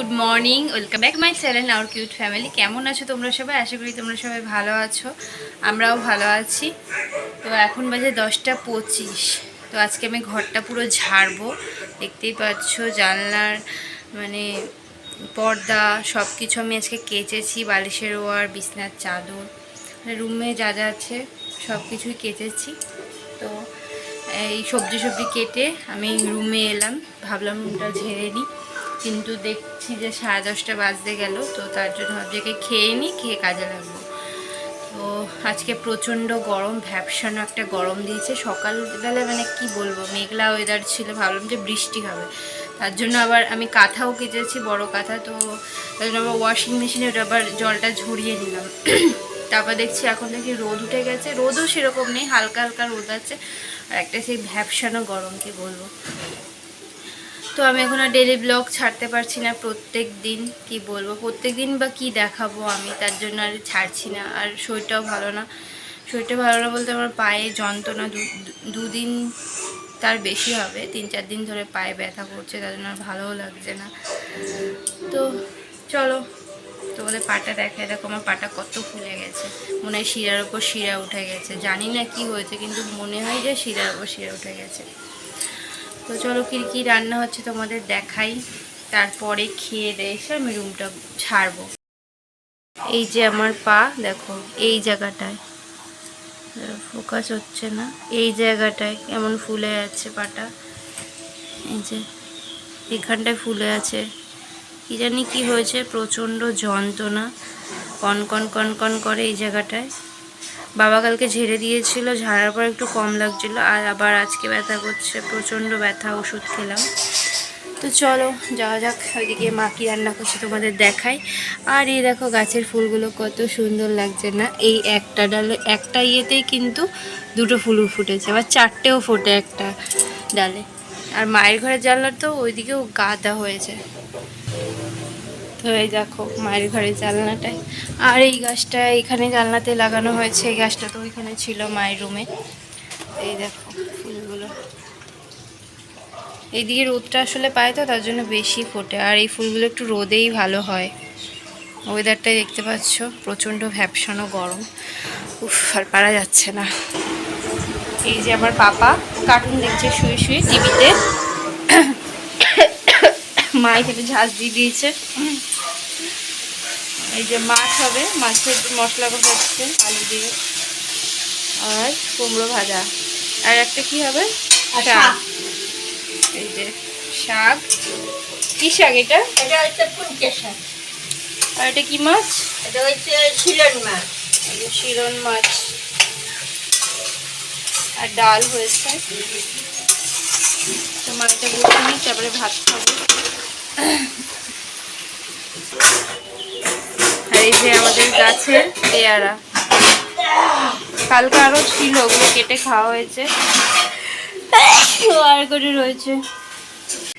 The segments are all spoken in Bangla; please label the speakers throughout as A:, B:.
A: Good morning welcome back my channel our cute family কেমন আছো তোমরা সবাই? আশা করি তোমরা সবাই ভালো আছো। আমরাও ভালো আছি। তো এখন বাজে দশটা পঁচিশ। তো আজকে আমি ঘরটা পুরো ঝাড়বো। দেখতেই পাচ্ছ জানলার মানে পর্দা সব কিছু আমি আজকে কেচেছি। বালিশের ওয়ার, বিছনার চাদর মানে রুমে যা যা আছে সব কিছুই কেচেছি। তো এই সবজি সবজি কেটে আমি রুমে এলাম। ভাবলাম রুমটা ঝেড়ে নিই। কিন্তু দেখছি যে সাড়ে দশটা বাজতে গেল, তো তার জন্য ভাবছি খেয়ে নিই খেয়ে কাজে লাগবো তো আজকে প্রচণ্ড গরম, ভ্যাপসানো একটা গরম দিয়েছে। সকালবেলা মানে কি বলব, মেঘলা ওয়েদার ছিল, ভাবলাম যে বৃষ্টি হবে। তার জন্য আবার আমি কাঁথাও কেচেছি, বড় কাঁথা, তো তার জন্য আবার ওয়াশিং মেশিনে ওটা আবার জলটা ঝরিয়ে নিলাম। তারপর দেখছি এখন দেখি রোদ উঠে গেছে। রোদও সেরকম নেই, হালকা হালকা রোদ আছে। আর একটা সেই ভ্যাপসানো গরম, কি বলব। তো আমি এখন আর ডেলি ব্লগ ছাড়তে পারছি না প্রত্যেক দিন, কি বলব? প্রত্যেক দিন বা কি দেখাবো আমি? তার জন্য আর ছাড়ছি না। আর শরীরটাও ভালো না। শরীরটা ভালো না বলতে আমার পায়ে যন্ত্রণা দুদিন তার বেশি হবে। তিন চার দিন ধরে পায়ে ব্যথা করছে, তার জন্য আর ভালোও লাগছে না। তো চলো, তোমাদের পাটা দেখায় দেখো আমার পাটা কত ফুলে গেছে। মনে হয় শিরার ওপর শিরা উঠে গেছে। জানি না কি হয়েছে, কিন্তু মনে হয় যে শিরার ওপর শিরা উঠে গেছে। তো চলো কি কি রান্না হচ্ছে তোমাদের দেখাই। তারপরে খেয়ে দিয়ে এসে আমি রুমটা ছাড়বো। এই যে আমার পা, দেখো, এই জায়গাটায়। ফোকাস হচ্ছে না। এই জায়গাটায় কেমন ফুলে আছে পাটা। এই যে, এখানটায় ফুলে আছে। কি জানি কি হয়েছে, প্রচণ্ড যন্ত্রণা। কন কন কন কন করে এই জায়গাটায়। বাবা কালকে ঝেড়ে দিয়েছিল, ঝাড়ার পর একটু কম লাগছিল, আর আবার আজকে ব্যথা করছে, প্রচণ্ড ব্যথা, ওষুধ খেলাম। তো চলো, যাওয়া যাক, ওইদিকে মা কি রান্না করছে তোমাদের দেখাই। আর এই দেখো গাছের ফুলগুলো কত সুন্দর লাগছে না, এই একটা ডালে, একটা ইয়েতেই কিন্তু দুটো ফুল ফুটেছে, আবার চারটেও ফোটে একটা ডালে। আর মায়ের ঘরের জানলার তো ওইদিকেও গাদা হয়েছে। তো দেখো মায়ের ঘরের জানলাটায়। আর এই গাছটা এখানে জানলাতে লাগানো হয়েছে, এই গাছটা তো ওইখানে ছিল মায়ের রুমে। এই দেখো ফুলগুলো। এইদিকে রোদটা আসলে পায় তো, তার জন্য বেশি ফোটে। আর এই ফুলগুলো একটু রোদেই ভালো হয়। ওয়েদারটাই দেখতে পাচ্ছ, প্রচণ্ড ভ্যাপসানো গরম। উফ, আর পারা যাচ্ছে না। এই যে আমার পাপা কার্টুন দেখছে শুয়ে শুয়ে টিভিতে মা এখানে ঝাঁজ দিয়ে দিয়েছে। এই যে মাছ হবে মাছের মশলা কষাচ্ছে আলু দিয়ে আর কুমড়ো ভাজা। আর একটা কি হবে? শাক। এই যে শাক। কি শাক এটা?
B: এটা হচ্ছে পুঁটে শাক।
A: আর এটা কি মাছ?
B: এটা হচ্ছে শিলন মাছ।
A: শিরন মাছ। আর ডাল হয়েছে। তো মা এটা বসে নিই তারপরে ভাত খাব আর এই যে আমাদের গাছের পেয়ারা। কালকে আরও ছিল, ওগুলো কেটে খাওয়া হয়েছে। আর করে রয়েছে।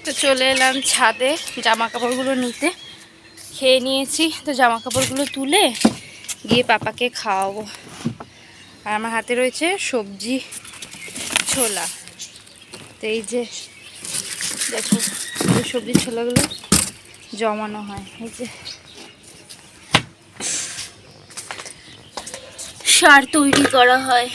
A: তো চলে এলাম ছাদে জামা কাপড়গুলো নিতে। খেয়ে নিয়েছি, তো জামা কাপড়গুলো তুলে গিয়ে পাপাকে খাওয়াবো। আর আমার হাতে রয়েছে সবজি ছোলা। তো এই যে, দেখো সবজি ছোলাগুলো জমানো হয়। এই যে সার তৈরি করা হয়।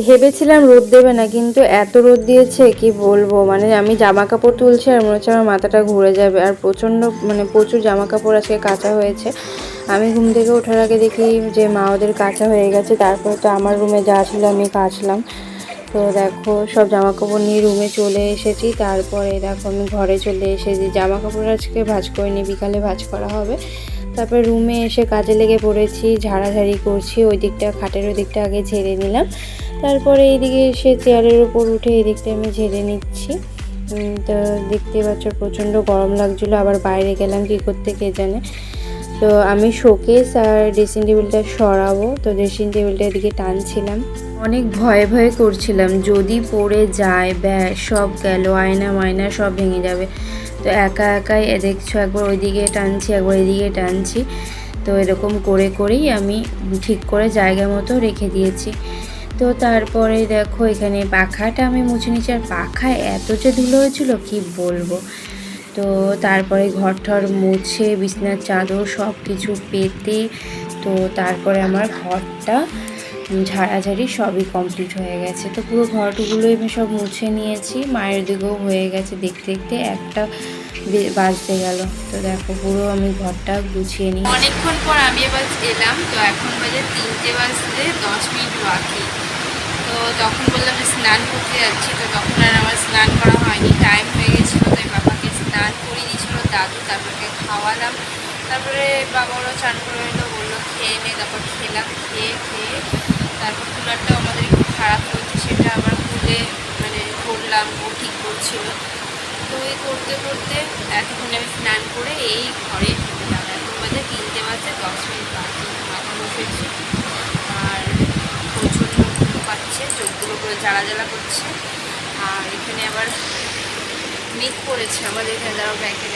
C: ভেবেছিলাম রোদ দেবে না, কিন্তু এত রোদ দিয়েছে, কি বলব? মানে আমি জামা কাপড় তুলছি আর মনে হচ্ছে আমার মাথাটা ঘুরে যাবে। আর প্রচণ্ড মানে প্রচুর জামা কাপড় আজকে কাঁচা হয়েছে। আমি ঘুম থেকে ওঠার আগে দেখি যে মা ওদের কাঁচা হয়ে গেছে, তারপর তো আমার রুমে যা ছিল আমি কাচলাম। তো দেখো, সব জামা কাপড় নিয়ে রুমে চলে এসেছি। তারপরে দেখো, আমি ঘরে চলে এসেছি। জামা কাপড় আজকে ভাজ করে নিই বিকালে ভাজ করা হবে। তারপর রুমে এসে কাজে লেগে পড়েছি, ঝাড়াঝাড়ি করছি, ওই দিকটা, খাটের ওই দিকটা আগে ঝেড়ে নিলাম। তারপরে এইদিকে এসে চেয়ারের উপর উঠে এই দিকটা আমি ঝেড়ে নিচ্ছি। তো দেখতে পাচ্ছ, প্রচণ্ড গরম লাগছিল, আবার বাইরে গেলাম কী করতে কে জানে। তো আমি শোকেস আর ড্রেসিং টেবিলটা সরাবো। তো ড্রেসিং টেবিলটা এদিকে টানছিলাম। অনেক ভয়ে ভয়ে করছিলাম, যদি পড়ে যায়, ব্যাস, সব গেল, আয়না মায়না সব ভেঙে যাবে। তো একা একাই দেখছ, একবার ওইদিকে টানছি, একবার এদিকে টানছি। তো এরকম করে করেই আমি ঠিক করে জায়গা মতো রেখে দিয়েছি। তো তারপরে দেখো, এখানে পাখাটা আমি মুছে নিচ্ছি আর পাখায় এত যে ধুলো হয়েছিল, কি বলব? তো তারপরে ঘর ঠর মুছে, বিছনার চাদর সব কিছু পেতে, তো তারপরে আমার ঘরটা ঝাড়াঝাড়ি সবই কমপ্লিট হয়ে গেছে। তো পুরো ঘরটুগুলোই আমি সব মুছে নিয়েছি। মায়ের দিকেও হয়ে গেছে দেখতে দেখতে একটা বাজতে গেল। তো দেখো পুরো আমি ঘরটা গুছিয়ে নিই।
A: অনেকক্ষণ পর আমি এবার এলাম। তো এখন বাজে তিনটে বাজতে দশ মিনিট বাকি। তো তখন বললাম স্নান করতে যাচ্ছি। তো তখন আর আমার স্নান করা হয়নি। টাইম হয়ে গেছিল। স্নান করিয়ে দিয়েছিল দাদু তারপরে খাওয়ালাম। তারপরে বাবা ওরা চান করে এলো, বলল, খেয়ে নে। তারপর খেলাম, খেয়ে খেয়ে। তারপর কুলারটাও আমাদের একটু খারাপ হয়েছে, সেটা আবার খুলে মানে করলাম, ও ঠিক করছিল। তো এই করতে করতে এতক্ষণ আমি স্নান করে এই ঘরে ঢুকলাম এখন বাজে তিনটে বাজে, দশ মিনিট বাকি, মাথা বসেছি আর প্রচণ্ড পাচ্ছে, চোখগুলো করে জ্বালা জ্বালা করছে। মেঘ পড়েছে আমাদের এখানে দাঁড়াও ব্যাংকে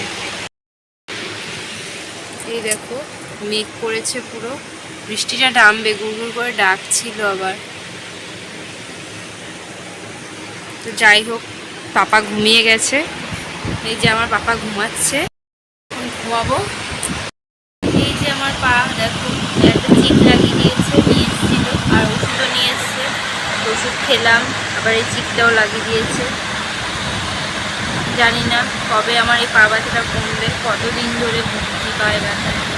A: এই দেখো মেঘ পড়েছে পুরো। বৃষ্টিটা নামবে গুড়গুড় করে ডাকছিল আবার। তো যাই হোক, পাপা ঘুমিয়ে গেছে। এই যে আমার পাপা ঘুমাচ্ছে। ঘুমাবো। এই যে আমার পা, দেখো, একটা চিপ লাগিয়ে দিয়েছে, নিয়ে এসেছিল। আর ওষুধও নিয়ে এসছে। ওষুধ খেলাম, আবার এই চিপটাও লাগিয়ে দিয়েছে। জানি না কবে আমার এই পা ব্যথাটা কমবে কতদিন ধরে ভুগছি পায় ব্যথা